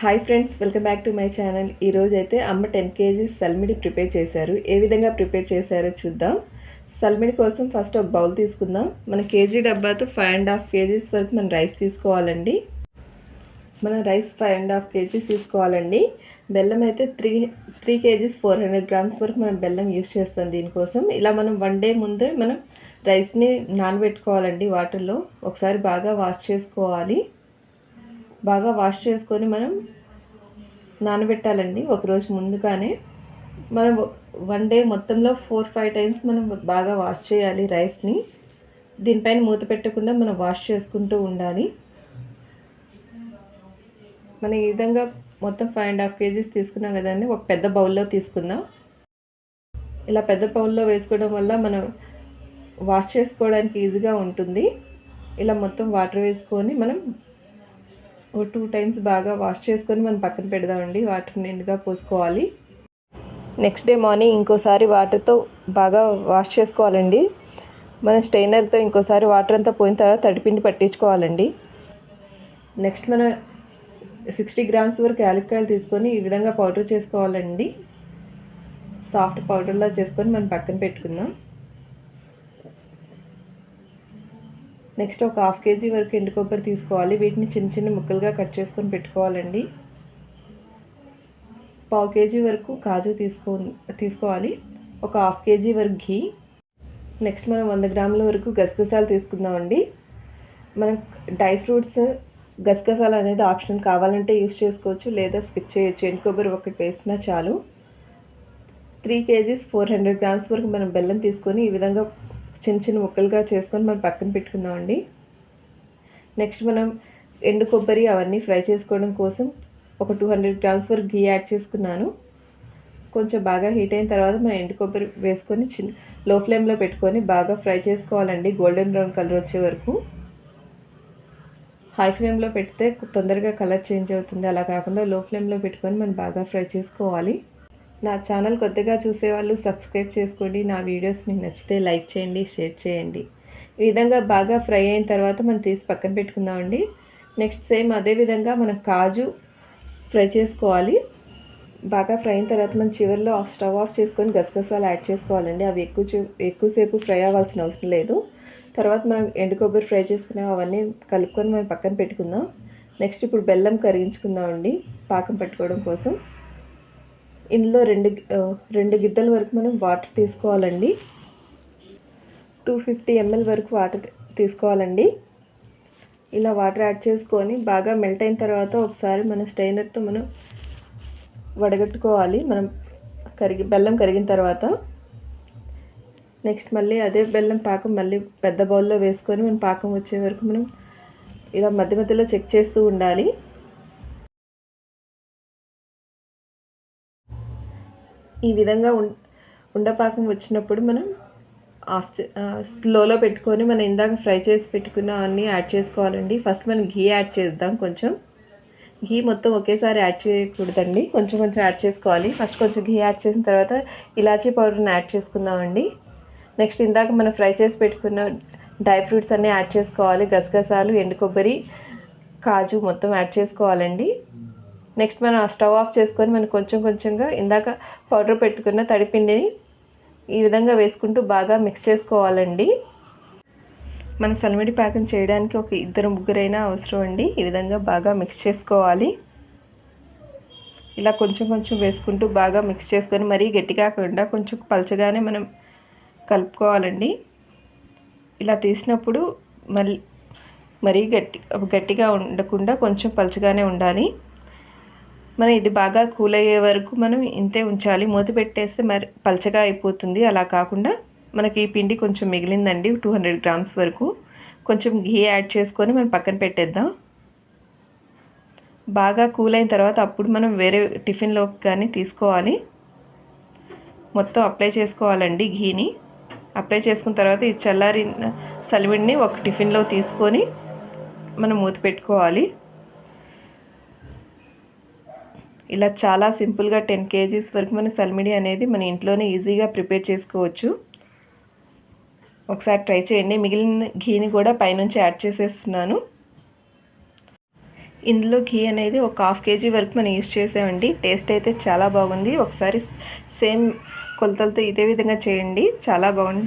Hi friends welcome back to my channel ఈరోజు అయితే అమ్మ టెన్ కేజీస్ సల్మిడి ప్రిపేర్ చేశారు. ఏ విధంగా ప్రిపేర్ చేశారో చూద్దాం. సల్మిడి కోసం ఫస్ట్ ఒక బౌల్ తీసుకుందాం. మన కేజీ డబ్బాతో ఫైవ్ అండ్ హాఫ్ కేజీస్ వరకు మనం రైస్ తీసుకోవాలండి. మనం rice five and half kgs తీసుకోవాలండి. బెల్లం అయితే three three kgs four hundred grams వరకు మనం బెల్లం యూస్ చేస్తాం దీనికోసం. ఇలా మనం వన్ డే ముందే మనం రైస్ని నానబెట్టుకోవాలండి వాటర్లో. ఒకసారి బాగా వాష్ చేసుకోవాలి. బాగా వాష్ చేసుకొని మనం నానబెట్టాలండి. ఒకరోజు ముందుగానే మనం వన్ డే మొత్తంలో ఫోర్ ఫైవ్ టైమ్స్ మనం బాగా వాష్ చేయాలి రైస్ని. దీనిపైన మూత పెట్టకుండా మనం వాష్ చేసుకుంటూ ఉండాలి. మనం ఈ విధంగా మొత్తం ఫైవ్ అండ్ హాఫ్ కేజీస్ తీసుకున్నాం కదండి. ఒక పెద్ద బౌల్లో తీసుకుందాం. ఇలా పెద్ద బౌల్లో వేసుకోవడం వల్ల మనం వాష్ చేసుకోవడానికి ఈజీగా ఉంటుంది. ఇలా మొత్తం వాటర్ వేసుకొని మనం ఓ టూ టైమ్స్ బాగా వాష్ చేసుకొని మనం పక్కన పెడదామండి. వాటర్ నిండుగా పోసుకోవాలి. నెక్స్ట్ డే మార్నింగ్ ఇంకోసారి వాటర్తో బాగా వాష్ చేసుకోవాలండి. మన స్టెయినర్తో ఇంకోసారి వాటర్ అంతా పోయిన తర్వాత తడిపిండి పట్టించుకోవాలండి. నెక్స్ట్ మన సిక్స్టీ గ్రామ్స్ వరకు యాలక్కాయలు తీసుకొని ఈ విధంగా పౌడర్ చేసుకోవాలండి. సాఫ్ట్ పౌడర్లా చేసుకొని మనం పక్కన పెట్టుకుందాం. నెక్స్ట్ ఒక హాఫ్ కేజీ వరకు ఎండు కొబ్బరి తీసుకోవాలి. వీటిని చిన్న చిన్న ముక్కలుగా కట్ చేసుకొని పెట్టుకోవాలండి. పావు కేజీ వరకు కాజు తీసుకో తీసుకోవాలి. ఒక హాఫ్ కేజీ వరకు ఘీ. నెక్స్ట్ మనం వంద గ్రాముల వరకు గసగసాలు తీసుకుందామండి. మనం డ్రై ఫ్రూట్స్ గసగసాలు అనేది ఆప్షన్ కావాలంటే యూస్ చేసుకోవచ్చు లేదా స్కిప్ చేయొచ్చు. ఎండు కొబ్బరి ఒకటి వేసినా చాలు. Three kgs four hundred grams వరకు మనం బెల్లం తీసుకొని ఈ విధంగా చిన్న చిన్న ముక్కలుగా చేసుకొని మనం పక్కన పెట్టుకుందామండి. నెక్స్ట్ మనం ఎండు కొబ్బరి అవన్నీ ఫ్రై చేసుకోవడం కోసం ఒక టూ హండ్రెడ్ గ్రామ్స్ వరకు గీ యాడ్ చేసుకున్నాను. కొంచెం బాగా హీట్ అయిన తర్వాత మనం ఎండు కొబ్బరి వేసుకొని చిన్న లో ఫ్లేమ్లో పెట్టుకొని బాగా ఫ్రై చేసుకోవాలండి. గోల్డెన్ బ్రౌన్ కలర్ వచ్చే వరకు. హై ఫ్లేమ్లో పెడితే తొందరగా కలర్ చేంజ్ అవుతుంది. అలా కాకుండా లో ఫ్లేమ్లో పెట్టుకొని మనం బాగా ఫ్రై చేసుకోవాలి. నా ఛానల్ కొత్తగా చూసేవాళ్ళు సబ్స్క్రైబ్ చేసుకోండి. నా వీడియోస్ మీకు నచ్చితే లైక్ చేయండి షేర్ చేయండి. ఈ విధంగా బాగా ఫ్రై అయిన తర్వాత మనం తీసి పక్కన పెట్టుకుందామండి నెక్స్ట్ సేమ్ అదే విధంగా మనం కాజు ఫ్రై చేసుకోవాలి. బాగా ఫ్రై అయిన తర్వాత మనం చివరిలో స్టవ్ ఆఫ్ చేసుకొని గసగసాలు యాడ్ చేసుకోవాలండి. అవి ఎక్కువ ఎక్కువసేపు ఫ్రై అవ్వాల్సిన అవసరం లేదు. తర్వాత మనం ఎండు కొబ్బరి ఫ్రై చేసుకున్నాం అవన్నీ కలుపుకొని మనం పక్కన పెట్టుకుందాం. నెక్స్ట్ ఇప్పుడు బెల్లం కరిగించుకుందామండి పాకం పట్టుకోవడం కోసం. ఇందులో రెండు రెండు గిద్దల వరకు మనం వాటర్ తీసుకోవాలండి. టూ ఫిఫ్టీ ఎంఎల్ వరకు వాటర్ తీసుకోవాలండి. ఇలా వాటర్ యాడ్ చేసుకొని బాగా మెల్ట్ అయిన తర్వాత ఒకసారి మన స్ట్రైనర్తో మనం వడగట్టుకోవాలి. మనం కరిగి బెల్లం కరిగిన తర్వాత. నెక్స్ట్ మళ్ళీ అదే బెల్లం పాకం మళ్ళీ పెద్ద బౌల్లో వేసుకొని మనం పాకం వచ్చే వరకు మనం ఇలా మధ్య మధ్యలో చెక్ చేస్తూ ఉండాలి. ఈ విధంగా ఉండపాకం వచ్చినప్పుడు మనం ఆఫ్ స్లోలో పెట్టుకొని మనం ఇందాక ఫ్రై చేసి పెట్టుకున్న అన్నీ యాడ్ చేసుకోవాలండి. ఫస్ట్ మనం ఘీ యాడ్ చేద్దాం కొంచెం. ఘీ మొత్తం ఒకేసారి యాడ్ చేయకూడదండి. కొంచెం కొంచెం యాడ్ చేసుకోవాలి. ఫస్ట్ కొంచెం ఘీ యాడ్ చేసిన తర్వాత ఇలాచీ పౌడర్ని యాడ్ చేసుకుందామండి. నెక్స్ట్ ఇందాక మనం ఫ్రై చేసి పెట్టుకున్న డ్రై ఫ్రూట్స్ అన్నీ యాడ్ చేసుకోవాలి. గసగసాలు ఎండు కొబ్బరి కాజు మొత్తం యాడ్ చేసుకోవాలండి. నెక్స్ట్ మనం స్టవ్ ఆఫ్ చేసుకొని మనం కొంచెం కొంచెంగా ఇందాక పౌడర్ పెట్టుకున్న తడిపిండిని ఈ విధంగా వేసుకుంటూ బాగా మిక్స్ చేసుకోవాలండి. మన సల్మిడి పాకం చేయడానికి ఒక ఇద్దరు ముగ్గురైనా అవసరం అండి. ఈ విధంగా బాగా మిక్స్ చేసుకోవాలి. ఇలా కొంచెం కొంచెం వేసుకుంటూ బాగా మిక్స్ చేసుకొని మరీ గట్టిగా కాకుండా కొంచెం పలచగానే మనం కలుపుకోవాలండి. ఇలా తీసినప్పుడు మళ్ళీ మరీ గట్టి గట్టిగా ఉండకుండా కొంచెం పలచగానే ఉండాలి. మనం ఇది బాగా కూల్ అయ్యే వరకు మనం ఇంతే ఉంచాలి. మూత పెట్టేస్తే మరి పలచగా అయిపోతుంది. అలా కాకుండా మనకి ఈ పిండి కొంచెం మిగిలిందండి టూ హండ్రెడ్ గ్రామ్స్ వరకు. కొంచెం ఘీ యాడ్ చేసుకొని మనం పక్కన పెట్టేద్దాం. బాగా కూల్ అయిన తర్వాత అప్పుడు మనం వేరే టిఫిన్లోకి కానీ తీసుకోవాలి. మొత్తం అప్లై చేసుకోవాలండి ఘీని. అప్లై చేసుకున్న తర్వాత ఈ చల్లారిన సలివిడిని ఒక టిఫిన్లో తీసుకొని మనం మూత పెట్టుకోవాలి. ఇలా చాలా సింపుల్గా టెన్ కేజీస్ వరకు మన సల్మిడి అనేది మన ఇంట్లోనే ఈజీగా ప్రిపేర్ చేసుకోవచ్చు. ఒకసారి ట్రై చేయండి. మిగిలిన ఘీని కూడా పైనుంచి యాడ్ చేసేస్తున్నాను. ఇందులో ఘీ అనేది ఒక హాఫ్ కేజీ వరకు మనం యూజ్ చేసామండి. టేస్ట్ అయితే చాలా బాగుంది. ఒకసారి సేమ్ కొలతలతో ఇదే విధంగా చేయండి. చాలా బాగుంది.